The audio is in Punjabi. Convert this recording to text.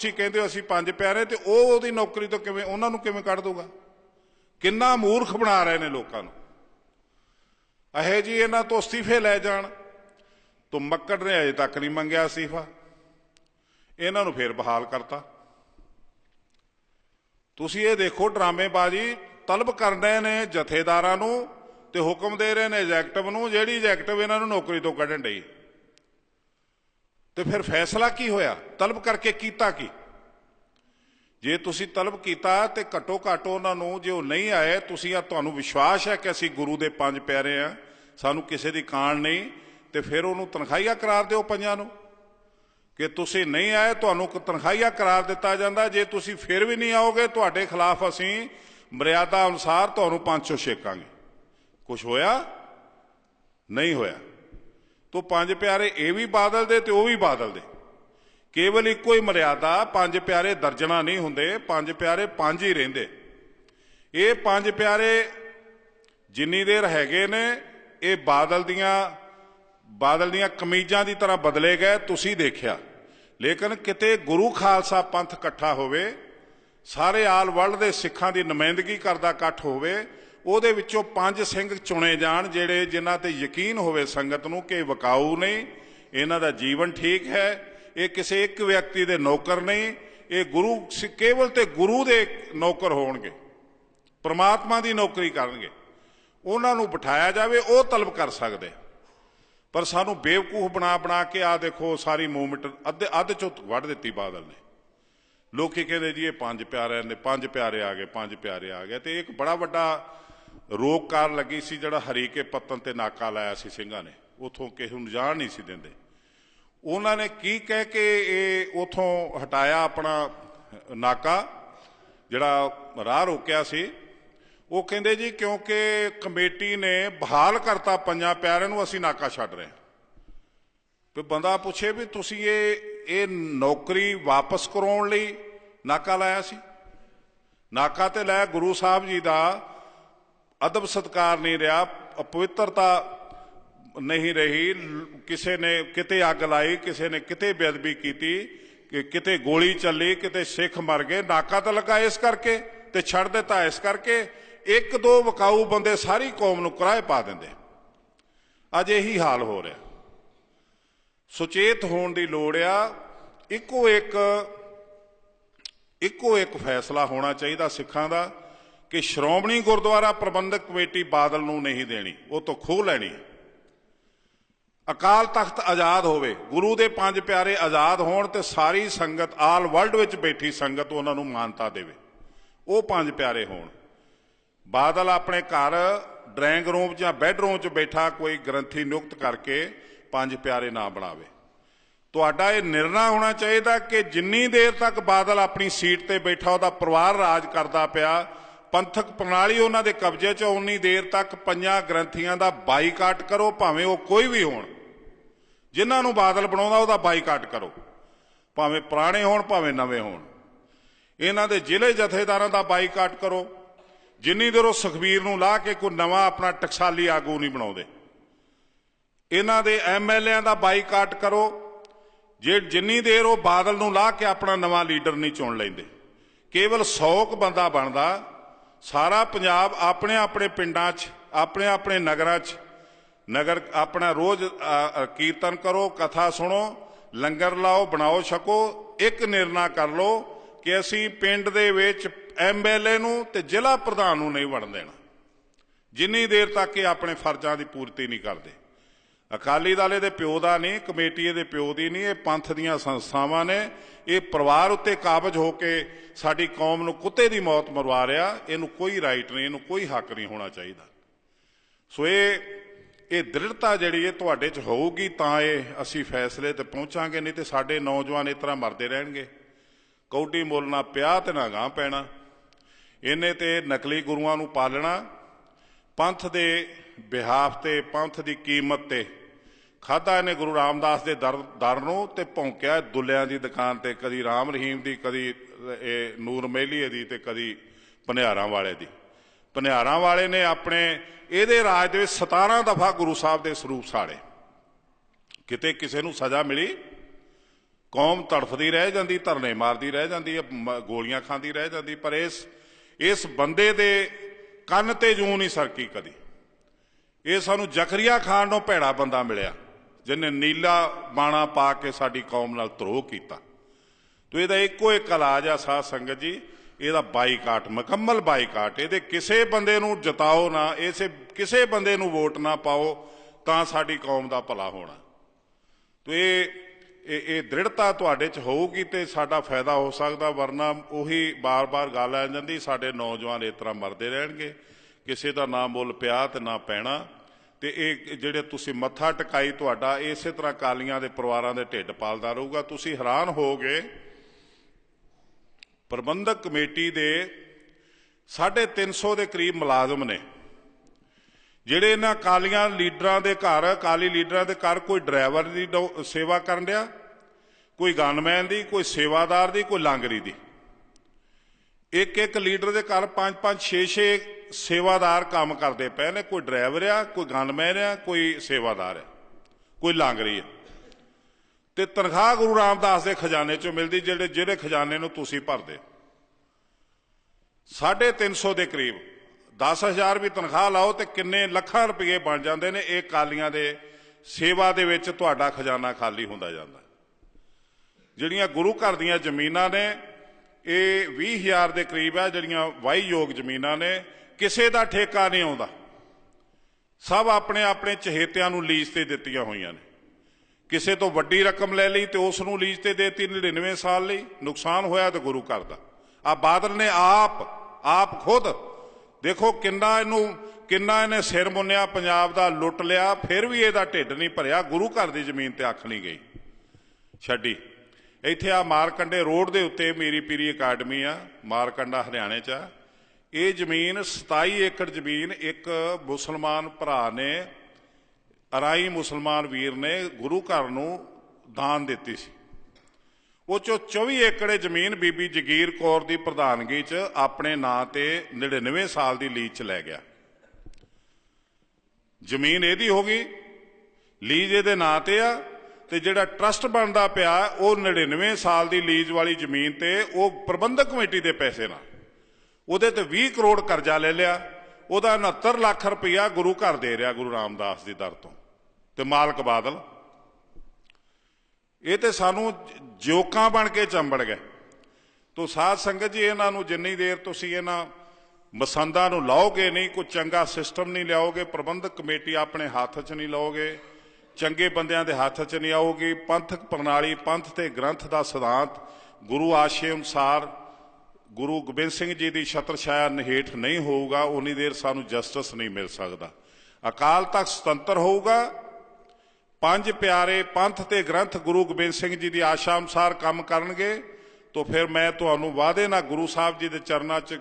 ਤੁਸੀਂ ਕਹਿੰਦੇ ਹੋ ਅਸੀਂ ਪੰਜ ਪਿਆਰੇ ਤੇ ਉਹ ਉਹਦੀ ਨੌਕਰੀ ਤੋਂ ਕਿਵੇਂ, ਉਹਨਾਂ ਨੂੰ ਕਿਵੇਂ ਕੱਢ ਦੂਗਾ ਕਿੰਨਾ ਮੂਰਖ ਬਣਾ ਰਹੇ ਨੇ ਲੋਕਾਂ ਨੂੰ। ਅਹੇ ਜੀ, ਇਹਨਾਂ ਤੋਂ ਅਸਤੀਫੇ ਲੈ ਜਾਣ। ਤੋਂ ਮੱਕੜ ਨੇ ਅਜੇ ਤੱਕ ਨਹੀਂ ਮੰਗਿਆ ਅਸਤੀਫਾ। ਇਹਨਾਂ ਨੂੰ ਫੇਰ ਬਹਾਲ ਕਰਤਾ। ਤੁਸੀਂ ਇਹ ਦੇਖੋ, ਡਰਾਮੇਬਾਜ਼ੀ ਤਲਬ ਕਰਨ ਰਹੇ ਨੇ ਜਥੇਦਾਰਾਂ ਨੂੰ ਤੇ ਹੁਕਮ ਦੇ ਰਹੇ ਨੇ ਐਗਜ਼ੈਕਟਿਵ ਨੂੰ, ਜਿਹੜੀ ਐਗਜ਼ੈਕਟਿਵ ਇਹਨਾਂ ਨੂੰ ਨੌਕਰੀ ਤੋਂ ਕੱਢਣ ਡਈ। ਤੇ ਫਿਰ ਫੈਸਲਾ ਕੀ ਹੋਇਆ? ਤਲਬ ਕਰਕੇ ਕੀਤਾ ਕੀ? ਜੇ ਤੁਸੀਂ ਤਲਬ ਕੀਤਾ ਤੇ ਘੱਟੋ ਘੱਟ ਉਹਨਾਂ ਨੂੰ ਜੇ ਉਹ ਨਹੀਂ ਆਏ, ਤੁਸੀਂ ਆ ਤੁਹਾਨੂੰ ਵਿਸ਼ਵਾਸ ਹੈ ਕਿ ਅਸੀਂ ਗੁਰੂ ਦੇ ਪੰਜ ਪਿਆਰੇ ਆ, ਸਾਨੂੰ ਕਿਸੇ ਦੀ ਕਾਣ ਨਹੀਂ, ਤੇ ਫਿਰ ਉਹਨੂੰ ਤਨਖਾਹੀਆ ਕਰਾਰ ਦਿਓ ਪੰਜਾਂ ਨੂੰ। ਕਿ ਤੁਸੀਂ ਨਹੀਂ ਆਏ, ਤੁਹਾਨੂੰ ਕ- ਤਨਖਾਹੀਆ ਕਰਾਰ ਦਿੱਤਾ ਜਾਂਦਾ, ਜੇ ਤੁਸੀਂ ਫਿਰ ਵੀ ਨਹੀਂ ਆਓਗੇ, ਤੁਹਾਡੇ ਖਿਲਾਫ ਅਸੀਂ ਮਰਿਆਦਾ ਅਨੁਸਾਰ ਤੁਹਾਨੂੰ ਪੰਜ ਸੌ ਛੇਕਾਂਗੇ। ਕੁਝ ਹੋਇਆ? ਨਹੀਂ ਹੋਇਆ। ਤੋ ਪੰਜ ਪਿਆਰੇ ਇਹ ਵੀ ਬਾਦਲ ਦੇ ਤੇ ਉਹ ਵੀ ਬਾਦਲ ਦੇ। ਕੇਵਲ ਇੱਕੋ ਹੀ ਮਰਿਆਦਾ, ਪੰਜ ਪਿਆਰੇ ਦਰਜਣਾ ਨਹੀਂ ਹੁੰਦੇ, ਪੰਜ ਪਿਆਰੇ ਪੰਜ ਹੀ ਰਹਿੰਦੇ। ਇਹ ਪੰਜ ਪਿਆਰੇ ਜਿੰਨੀ ਦੇਰ ਹੈਗੇ ਨੇ, ਇਹ ਬਾਦਲ ਦੀਆਂ ਬਾਦਲ ਦੀਆਂ ਕਮੀਜ਼ਾਂ ਦੀ ਤਰ੍ਹਾਂ ਬਦਲੇ ਗਏ, ਤੁਸੀਂ ਦੇਖਿਆ। ਲੇਕਿਨ ਕਿਤੇ ਗੁਰੂ ਖਾਲਸਾ ਪੰਥ ਇਕੱਠਾ ਹੋਵੇ, ਸਾਰੇ ਆਲ ਵਰਲਡ ਦੇ ਸਿੱਖਾਂ ਦੀ ਨੁਮਾਇੰਦਗੀ ਕਰਦਾ ਇਕੱਠ ਹੋਵੇ ਉਹਦੇ ਵਿੱਚੋਂ ਪੰਜ ਸਿੰਘ ਚੁਣੇ ਜਾਣ ਜਿਹੜੇ ਜਿਨ੍ਹਾਂ ਤੇ ਯਕੀਨ ਹੋਵੇ ਸੰਗਤ ਨੂੰ ਕਿ ਵਕਾਊ ਵਿਕਾਊ ਨਹੀਂ ਇਹਨਾਂ ਦਾ ਜੀਵਨ ਠੀਕ ਹੈ, ਇਹ ਕਿਸੇ ਇੱਕ ਵਿਅਕਤੀ ਦੇ ਨੌਕਰ ਨਹੀਂ ਇਹ ਗੁਰੂ ਕੇਵਲ ਤੇ ਗੁਰੂ ਦੇ ਨੌਕਰ ਹੋਣਗੇ, ਪ੍ਰਮਾਤਮਾ ਦੀ ਨੌਕਰੀ ਕਰਨਗੇ। ਉਹਨਾਂ ਨੂੰ ਬਿਠਾਇਆ ਜਾਵੇ, ਉਹ ਤਲਬ ਕਰ ਸਕਦੇ ਪਰ ਸਾਨੂੰ ਬੇਵਕੂਫ ਬਣਾ ਬਣਾ ਕੇ ਆ ਦੇਖੋ, ਸਾਰੀ ਮੂਵਮੈਂਟ ਅੱਧੇ, ਅੱਧ ਚੋਂ ਵੱਢ ਦਿੱਤੀ ਬਾਦਲ ਨੇ। ਲੋਕੀ ਕਹਿੰਦੇ ਜੀ ਇਹ ਪੰਜ ਪਿਆਰਿਆਂ ਨੇ, ਪੰਜ ਪਿਆਰੇ ਆ ਗਏ, ਪੰਜ ਪਿਆਰੇ ਆ ਗਏ। ਤੇ ਇੱਕ ਬੜਾ ਵੱਡਾ ਰੋਕਕਾਰ ਲੱਗੀ ਸੀ ਜਿਹੜਾ ਹਰੀਕੇ ਪੱਤਨ ਤੇ ਨਾਕਾ ਲਾਇਆ ਸੀ ਸਿੰਘਾਂ ਨੇ। ਉਥੋਂ ਕਿਸੇ ਨੂੰ ਜਾਣ ਨਹੀਂ ਸੀ ਦਿੰਦੇ। ਉਹਨਾਂ ਨੇ ਕੀ ਕਹਿ ਕੇ ਇਹ ਉਥੋਂ ਹਟਾਇਆ ਆਪਣਾ ਨਾਕਾ, ਜਿਹੜਾ ਰਾਹ ਰੋਕਿਆ ਸੀ? ਉਹ ਕਹਿੰਦੇ ਜੀ ਕਿਉਂਕਿ ਕਮੇਟੀ ਨੇ ਬਹਾਲ ਕਰਤਾ ਪੰਜਾਂ ਪਿਆਰਿਆਂ ਨੂੰ, ਅਸੀਂ ਨਾਕਾ ਛੱਡ ਰਹੇ ਹਾਂ। ਤੇ ਬੰਦਾ ਪੁੱਛੇ ਵੀ ਤੁਸੀਂ ਇਹ ਇਹ ਨੌਕਰੀ ਵਾਪਸ ਕਰਾਉਣ ਲਈ ਨਾਕਾ ਲਾਇਆ ਸੀ। ਨਾਕਾ ਤੇ ਲਾਇਆ ਗੁਰੂ ਸਾਹਿਬ ਜੀ ਦਾ ਅਦਬ ਸਤਕਾਰ ਨਹੀਂ ਰਿਹਾ, ਅਪਵਿੱਤਰਤਾ ਨਹੀਂ ਰਹੀ, ਕਿਸੇ ਨੇ ਕਿਤੇ ਅੱਗ ਲਾਈ, ਕਿਸੇ ਨੇ ਕਿਤੇ ਬੇਅਦਬੀ ਕੀਤੀ, ਕਿ ਕਿਤੇ ਗੋਲੀ ਚੱਲੀ, ਕਿਤੇ ਸਿੱਖ ਮਰ ਗਏ। ਨਾਕਾ ਤਾਂ ਲੱਗਾ ਇਸ ਕਰਕੇ ਤੇ ਛੱਡ ਦਿੱਤਾ ਇਸ ਕਰਕੇ। ਇੱਕ ਦੋ ਵਕਾਊ ਬੰਦੇ ਸਾਰੀ ਕੌਮ ਨੂੰ ਕਿਰਾਏ ਪਾ ਦਿੰਦੇ। ਅੱਜ ਇਹੀ ਹਾਲ ਹੋ ਰਿਹਾ। ਸੁਚੇਤ ਹੋਣ ਦੀ ਲੋੜ ਆ, ਇੱਕੋ ਇੱਕ ਇੱਕੋ ਇੱਕ ਫੈਸਲਾ ਹੋਣਾ ਚਾਹੀਦਾ ਸਿੱਖਾਂ ਦਾ ਕਿ ਸ਼੍ਰੋਮਣੀ ਗੁਰਦੁਆਰਾ ਪ੍ਰਬੰਧਕ ਕਮੇਟੀ ਬਾਦਲ ਨੂੰ ਨਹੀਂ ਦੇਣੀ, ਉਹ ਤੋਂ ਖੋਹ ਲੈਣੀ ਅਕਾਲ ਤਖਤ ਆਜ਼ਾਦ ਹੋਵੇ, ਗੁਰੂ ਦੇ ਪੰਜ ਪਿਆਰੇ ਆਜ਼ਾਦ ਹੋਣ ਤੇ ਸਾਰੀ ਸੰਗਤ, ਆਲ ਵਰਲਡ ਵਿੱਚ ਬੈਠੀ ਸੰਗਤ ਉਹਨਾਂ ਨੂੰ ਮਾਨਤਾ ਦੇਵੇ। ਉਹ ਪੰਜ ਪਿਆਰੇ ਹੋਣ। ਬਾਦਲ ਆਪਣੇ ਘਰ ਡਰਾਇੰਗ ਰੂਮ 'ਚ ਜਾਂ ਬੈੱਡਰੂਮ 'ਚ ਬੈਠਾ ਕੋਈ ਗ੍ਰੰਥੀ ਨਿਯੁਕਤ ਕਰਕੇ ਪੰਜ ਪਿਆਰੇ ਨਾ ਬਣਾਵੇ। ਤੁਹਾਡਾ ਇਹ ਨਿਰਣਾ ਹੋਣਾ ਚਾਹੀਦਾ ਕਿ ਜਿੰਨੀ ਦੇਰ ਤੱਕ ਬਾਦਲ ਆਪਣੀ ਸੀਟ ਤੇ ਬੈਠਾ ਉਹਦਾ ਪਰਿਵਾਰ ਰਾਜ ਕਰਦਾ ਪਿਆ, ਪੰਥਕ ਪ੍ਰਣਾਲੀ ਉਹਨਾਂ ਦੇ ਕਬਜ਼ੇ 'ਚ ਉਨੀ ਦੇਰ ਤੱਕ ਪੰਜਾਂ ਗ੍ਰੰਥੀਆਂ ਦਾ ਬਾਈਕਾਟ ਕਰੋ, ਭਾਵੇਂ ਉਹ ਕੋਈ ਵੀ ਹੋਣ। ਜਿਨ੍ਹਾਂ ਨੂੰ ਬਾਦਲ ਬਣਾਉਂਦਾ, ਉਹਦਾ ਬਾਈਕਾਟ ਕਰੋ। ਭਾਵੇਂ ਪੁਰਾਣੇ ਹੋਣ, ਭਾਵੇਂ ਨਵੇਂ ਹੋਣ। ਇਹਨਾਂ ਦੇ ਜ਼ਿਲ੍ਹੇ ਜਥੇਦਾਰਾਂ ਦਾ ਬਾਈਕਾਟ ਕਰੋ। ਜਿੰਨੀ ਦੇਰ ਉਹ ਸੁਖਬੀਰ ਨੂੰ ਲਾ ਕੇ ਕੋਈ ਨਵਾਂ ਆਪਣਾ ਟਕਸਾਲੀ ਆਗੂ ਨਹੀਂ ਬਣਾਉਂਦੇ। ਇਹਨਾਂ ਦੇ ਐਮਐਲਏਆਂ ਦਾ ਬਾਈਕਾਟ ਕਰੋ। ਜੇ ਜਿੰਨੀ ਦੇਰ ਉਹ ਬਾਦਲ ਨੂੰ ਲਾਹ ਕੇ ਆਪਣਾ ਨਵਾਂ ਲੀਡਰ ਨਹੀਂ ਚੁਣ ਲੈਂਦੇ, ਕੇਵਲ 100 ਕੁ ਬੰਦਾ ਬਣਦਾ। ਸਾਰਾ ਪੰਜਾਬ ਆਪਣੇ ਆਪਣੇ ਪਿੰਡਾਂ 'ਚ, ਆਪਣੇ ਆਪਣੇ ਨਗਰਾਂ 'ਚ। ਨਗਰ ਆਪਣਾ ਰੋਜ਼ ਕੀਰਤਨ ਕਰੋ, ਕਥਾ ਸੁਣੋ, ਲੰਗਰ ਲਾਓ, ਬਣਾਓ, ਛਕੋ, ਇੱਕ ਨਿਰਣਾ ਕਰ ਲਓ ਕਿ ਅਸੀਂ ਪਿੰਡ ਦੇ ਵਿੱਚ ਐਮਐਲਏ ਨੂੰ ਤੇ ਜ਼ਿਲ੍ਹਾ ਪ੍ਰਧਾਨ ਨੂੰ ਨਹੀਂ ਵੜਨ ਦੇਣਾ। ਜਿੰਨੀ ਦੇਰ ਤੱਕ ਇਹ ਆਪਣੇ ਫਰਜ਼ਾਂ ਦੀ ਪੂਰਤੀ ਨਹੀਂ ਕਰਦੇ। ਅਕਾਲੀ ਦਲ ਇਹਦੇ ਪਿਓ ਦਾ ਨਹੀਂ, ਕਮੇਟੀ ਇਹਦੇ ਪਿਓ ਦੀ ਨਹੀਂ, ਇਹ ਪੰਥ ਦੀਆਂ ਸੰਸਥਾਵਾਂ ਨੇ। ਇਹ ਪਰਿਵਾਰ ਉੱਤੇ ਕਾਬਜ ਹੋ ਕੇ ਸਾਡੀ ਕੌਮ ਨੂੰ ਕੁੱਤੇ ਦੀ ਮੌਤ ਮਰਵਾ ਰਿਹਾ, ਇਹਨੂੰ ਕੋਈ ਰਾਈਟ ਨਹੀਂ, ਇਹਨੂੰ ਕੋਈ ਹੱਕ ਨਹੀਂ ਹੋਣਾ ਚਾਹੀਦਾ। ਸੋ ਇਹ ਇਹ ਦ੍ਰਿੜਤਾ ਜਿਹੜੀ ਇਹ ਤੁਹਾਡੇ 'ਚ ਹੋਊਗੀ, ਤਾਂ ਇਹ ਅਸੀਂ ਫੈਸਲੇ ਤੇ ਪਹੁੰਚਾਂਗੇ, ਨਹੀਂ ਤੇ ਸਾਡੇ ਨੌਜਵਾਨ ਇਸ ਤਰ੍ਹਾਂ ਮਰਦੇ ਰਹਿਣਗੇ। ਕੌਡੀ ਮੁੱਲ ਨਾ ਪਿਆ ਤੇ ਨਾ ਗਾਂ ਪੈਣਾ। ਇਹਨੇ ਤੇ ਨਕਲੀ ਗੁਰੂਆਂ ਨੂੰ ਪਾਲਣਾ, ਪੰਥ ਦੇ ਬਿਹਾਫ ਤੇ, ਪੰਥ ਦੀ ਕੀਮਤ ਤੇ। ਖਾਦਾ ਇਹਨੇ ਗੁਰੂ ਰਾਮਦਾਸ ਦੇ ਦਰ ਦਰ ਨੂੰ ਤੇ ਭੌਂਕਿਆ ਦੁੱਲਿਆਂ ਦੀ ਦੁਕਾਨ ਤੇ, ਕਦੀ ਰਾਮ ਰਹੀਮ ਦੀ, ਕਦੀ ਇਹ ਨੂਰ ਮਹਿਲੀਏ ਦੀ ਤੇ ਕਦੀ ਭਨਿਆਰਾਂ ਵਾਲੇ ਦੀ। ਭਨਿਆਰਾਂ ਵਾਲੇ ਨੇ ਆਪਣੇ ਇਹਦੇ ਰਾਜ ਦੇ ਵਿੱਚ 17 ਦਫਾ ਗੁਰੂ ਸਾਹਿਬ ਦੇ ਸਰੂਪ ਸਾੜੇ। ਕਿਤੇ ਕਿਸੇ ਨੂੰ ਸਜ਼ਾ ਮਿਲੀ, ਕੌਮ ਤੜਫਦੀ ਰਹਿ ਜਾਂਦੀ, ਧਰਨੇ ਮਾਰਦੀ ਰਹਿ ਜਾਂਦੀ ਮ- ਗੋਲੀਆਂ ਖਾਂਦੀ ਰਹਿ ਜਾਂਦੀ, ਪਰ ਇਸ ਇਸ ਬੰਦੇ ਦੇ ਕੰਨ ਤੇ ਜੂੰ ਨਹੀਂ ਸਰਕੀ ਕਦੀ। ਇਹ ਸਾਨੂੰ ਜ਼ਕਰੀਆ ਖਾਨ ਨੂੰ ਭੈੜਾ ਬੰਦਾ ਮਿਲਿਆ। ਜਿਹਨੇ ਨੀਲਾ ਬਾਣਾ ਪਾ ਕੇ ਸਾਡੀ ਕੌਮ ਨਾਲ ਧਰੋਹ ਕੀਤਾ। ਤੋ ਇਹਦਾ ਇੱਕੋ ਇੱਕ ਇਲਾਜ ਆ ਸਾਧ ਸੰਗਤ ਜੀ, ਇਹਦਾ ਬਾਈਕਾਟ, ਮੁਕੰਮਲ ਬਾਈਕਾਟ। ਇਹਦੇ ਕਿਸੇ ਬੰਦੇ ਨੂੰ ਜਤਾਓ ਨਾ, ਇਸੇ ਕਿਸੇ ਬੰਦੇ ਨੂੰ ਵੋਟ ਨਾ ਪਾਓ, ਤਾਂ ਸਾਡੀ ਕੌਮ ਦਾ ਭਲਾ ਹੋਣਾ। ਤੋ ਇਹ ਇਹ ਇਹ ਦ੍ਰਿੜਤਾ ਤੁਹਾਡੇ ਚ ਹੋਊਗੀ ਤੇ ਸਾਡਾ ਫਾਇਦਾ ਹੋ ਸਕਦਾ, ਵਰਨਾ ਉਹੀ ਬਾਰ-ਬਾਰ ਗੱਲ ਆ ਜਾਂਦੀ, ਸਾਡੇ ਨੌਜਵਾਨ ਇਸ ਤਰ੍ਹਾਂ ਮਰਦੇ ਰਹਿਣਗੇ। ਕਿਸੇ ਦਾ ਨਾ ਮੁੱਲ ਪਿਆ ਤੇ ਨਾ ਪੈਣਾ। ਤੇ ਇਹ ਜਿਹੜੇ ਤੁਸੀਂ ਮੱਥਾ ਟਿਕਾਈ ਤੁਹਾਡਾ, ਇਸੇ ਤਰ੍ਹਾਂ ਕਾਲੀਆਂ ਦੇ ਪਰਿਵਾਰਾਂ ਦੇ ਢਿੱਡ ਪਾਲਦਾ ਰਹੂਗਾ। ਤੁਸੀਂ ਹੈਰਾਨ ਹੋਗੇ ਪ੍ਰਬੰਧਕ ਕਮੇਟੀ ਦੇ 350 ਦੇ ਕਰੀਬ ਮੁਲਾਜ਼ਮ ਨੇ, ਜਿਹੜੇ ਇਹਨਾਂ ਕਾਲੀਆਂ ਲੀਡਰਾਂ ਦੇ ਘਰ, ਕਾਲੀ ਲੀਡਰਾਂ ਦੇ ਘਰ ਕੋਈ ਡਰਾਈਵਰ ਦੀ ਡੋ- ਸੇਵਾ ਕਰਨ ਡਿਆ, ਕੋਈ ਗਨਮੈਨ ਦੀ, ਕੋਈ ਸੇਵਾਦਾਰ ਦੀ, ਕੋਈ ਲਾਂਗਰੀ ਦੀ। ਇੱਕ ਇੱਕ ਲੀਡਰ ਦੇ ਘਰ ਪੰਜ ਪੰਜ 6 6 ਸੇਵਾਦਾਰ ਕੰਮ ਕਰਦੇ ਪਏ ਨੇ, ਕੋਈ ਡਰਾਈਵਰ ਆ, ਕੋਈ ਗਨਮੈਨ ਆ, ਕੋਈ ਸੇਵਾਦਾਰ ਆ, ਕੋਈ ਲਾਂਗਰੀ ਆ। ਤੇ ਤਨਖਾਹ ਗੁਰੂ ਰਾਮਦਾਸ ਦੇ ਖਜ਼ਾਨੇ ਚੋਂ ਮਿਲਦੀ, ਜਿਹੜੇ ਜਿਹੜੇ ਖਜ਼ਾਨੇ ਨੂੰ ਤੁਸੀਂ ਭਰਦੇ 350 ਦੇ ਕਰੀਬ 10000 ਵੀ ਤਨਖਾਹ ਲਾਓ ਤੇ ਕਿੰਨੇ ਲੱਖਾਂ ਰੁਪਏ ਬਣ ਜਾਂਦੇ ਨੇ, ਇਹ ਕਾਲੀਆਂ ਦੇ ਸੇਵਾ ਦੇ ਵਿੱਚ ਤੁਹਾਡਾ ਖਜ਼ਾਨਾ ਖਾਲੀ ਹੁੰਦਾ ਜਾਂਦਾ ਜਿਹੜੀਆਂ ਗੁਰੂ ਘਰ ਦੀਆਂ ਜ਼ਮੀਨਾਂ ਨੇ, ਇਹ 20000 ਦੇ ਕਰੀਬ ਆ, ਜਿਹੜੀਆਂ ਵਾਹੀਯੋਗ ਜ਼ਮੀਨਾਂ ਨੇ ਕਿਸੇ ਦਾ ਠੇਕਾ ਨਹੀਂ ਆਉਂਦਾ। ਸਭ ਆਪਣੇ ਆਪਣੇ ਚਹੇਤਿਆਂ ਨੂੰ ਲੀਜ਼ ਤੇ ਦਿੱਤੀਆਂ ਹੋਈਆਂ ਨੇ। ਕਿਸੇ ਤੋਂ ਵੱਡੀ ਰਕਮ ਲੈ ਲਈ ਤੇ ਉਸ ਨੂੰ ਲੀਜ਼ ਤੇ ਦੇਤੀ 99 ਸਾਲ ਲਈ। ਨੁਕਸਾਨ ਹੋਇਆ ਤੇ ਗੁਰੂ ਘਰ ਦਾ। ਆ ਬਾਦਲ ਨੇ ਆਪ ਆਪ ਖੁਦ, ਦੇਖੋ ਕਿੰਨਾ ਇਹਨੂੰ, ਕਿੰਨਾ ਇਹਨੇ ਸਿਰ ਮੁੰਨਿਆ, ਪੰਜਾਬ ਦਾ ਲੁੱਟ ਲਿਆ, ਫਿਰ ਵੀ ਇਹਦਾ ਢਿੱਡ ਨਹੀਂ ਭਰਿਆ, ਗੁਰੂ ਘਰ ਦੀ ਜ਼ਮੀਨ ਤੇ ਅੱਖ ਨਹੀਂ ਗਈ। ਛੱਡੀ। ਇੱਥੇ ਆ ਮਾਰਕੰਡੇ ਰੋਡ ਦੇ ਉੱਤੇ ਮੇਰੀ ਪੀਰੀ ਅਕੈਡਮੀ ਆ, ਮਾਰਕੰਡਾ ਹਰਿਆਣੇ ਚ ਆ। ਇਹ ਜ਼ਮੀਨ 27 ਏਕੜ ਜ਼ਮੀਨ ਇੱਕ ਮੁਸਲਮਾਨ ਭਰਾ ਨੇ, ਅਰਾਈ ਮੁਸਲਮਾਨ ਵੀਰ ਨੇ ਗੁਰੂ ਘਰ ਨੂੰ ਦਾਨ ਦਿੱਤੀ ਸੀ। ਉਹ ਚੋਂ 24 ਏਕੜ ਜ਼ਮੀਨ ਬੀਬੀ ਜਗੀਰ ਕੌਰ ਦੀ ਪ੍ਰਧਾਨਗੀ 'ਚ ਆਪਣੇ ਨਾਂ ਤੇ 99 ਸਾਲ ਦੀ ਲੀਜ਼ 'ਚ ਲੈ ਗਿਆ। ਜ਼ਮੀਨ ਇਹਦੀ ਹੋ ਗਈ, ਲੀਜ਼ ਇਹਦੇ ਨਾਂ ਤੇ ਆ ਤੇ ਜਿਹੜਾ ਟਰਸਟ ਬਣਦਾ ਪਿਆ, ਉਹ 99 ਸਾਲ ਦੀ ਲੀਜ਼ ਵਾਲੀ ਜ਼ਮੀਨ ਤੇ ਉਹ ਪ੍ਰਬੰਧਕ ਕਮੇਟੀ ਦੇ ਪੈਸੇ ਨਾਲ। ਉਹਦੇ ਤੇ 20 ਕਰੋੜ ਕਰਜ਼ਾ ਲੈ ਲਿਆ, ਉਹਦਾ 69 ਲੱਖ ਰੁਪਇਆ ਗੁਰੂ ਘਰ ਦੇ ਰਿਹਾ ਗੁਰੂ ਰਾਮਦਾਸ ਦੀ ਦਰ ਤੋਂ, ਤੇ ਮਾਲਕ ਬਾਦਲ। ਇਹ ਤੇ ਸਾਨੂੰ ਜੋਕਾਂ ਬਣ ਕੇ ਚੰਬੜ ਗਏ। ਤੋ ਸਾਧ ਸੰਗਤ ਜੀ, ਇਹਨਾਂ ਨੂੰ ਜਿੰਨੀ ਦੇਰ ਤੁਸੀਂ ਇਹਨਾਂ ਮਸੰਦਾਂ ਨੂੰ ਲਾਓਗੇ ਨਹੀਂ, ਕੋਈ ਚੰਗਾ ਸਿਸਟਮ ਨਹੀਂ ਲਿਆਓਗੇ, ਪ੍ਰਬੰਧਕ ਕਮੇਟੀ ਆਪਣੇ ਹੱਥ 'ਚ ਨਹੀਂ ਲਾਓਗੇ, ਚੰਗੇ ਬੰਦਿਆਂ ਦੇ ਹੱਥ 'ਚ ਨਹੀਂ ਆਊਗੀ ਪੰਥਕ ਪ੍ਰਣਾਲੀ, ਪੰਥ ਤੇ ਗ੍ਰੰਥ ਦਾ ਸਿਧਾਂਤ, ਗੁਰੂ ਆਸ਼ੇ ਅਨੁਸਾਰ ਗੁਰੂ ਗੋਬਿੰਦ ਸਿੰਘ ਜੀ ਦੀ ਛਤਰ ਛਾਇਆ ਨਹੇਠ ਨਹੀਂ ਹੋਊਗਾ, ਉਨੀ ਦੇਰ ਸਾਨੂੰ ਜਸਟਿਸ ਨਹੀਂ ਮਿਲ ਸਕਦਾ। ਅਕਾਲ ਤਖਤ ਸੁਤੰਤਰ ਹੋਊਗਾ। ਪੰਜ ਪਿਆਰੇ ਪੰਥ ਤੇ ਗ੍ਰੰਥ ਗੁਰੂ ਗੋਬਿੰਦ ਸਿੰਘ ਜੀ ਦੀ ਆਸ਼ਾ ਅਨੁਸਾਰ ਕੰਮ ਕਰਨਗੇ, ਤਾਂ ਫਿਰ ਮੈਂ ਤੁਹਾਨੂੰ ਵਾਅਦੇ ਨਾਲ ਗੁਰੂ ਸਾਹਿਬ ਜੀ ਦੇ ਚਰਨਾਂ 'ਚ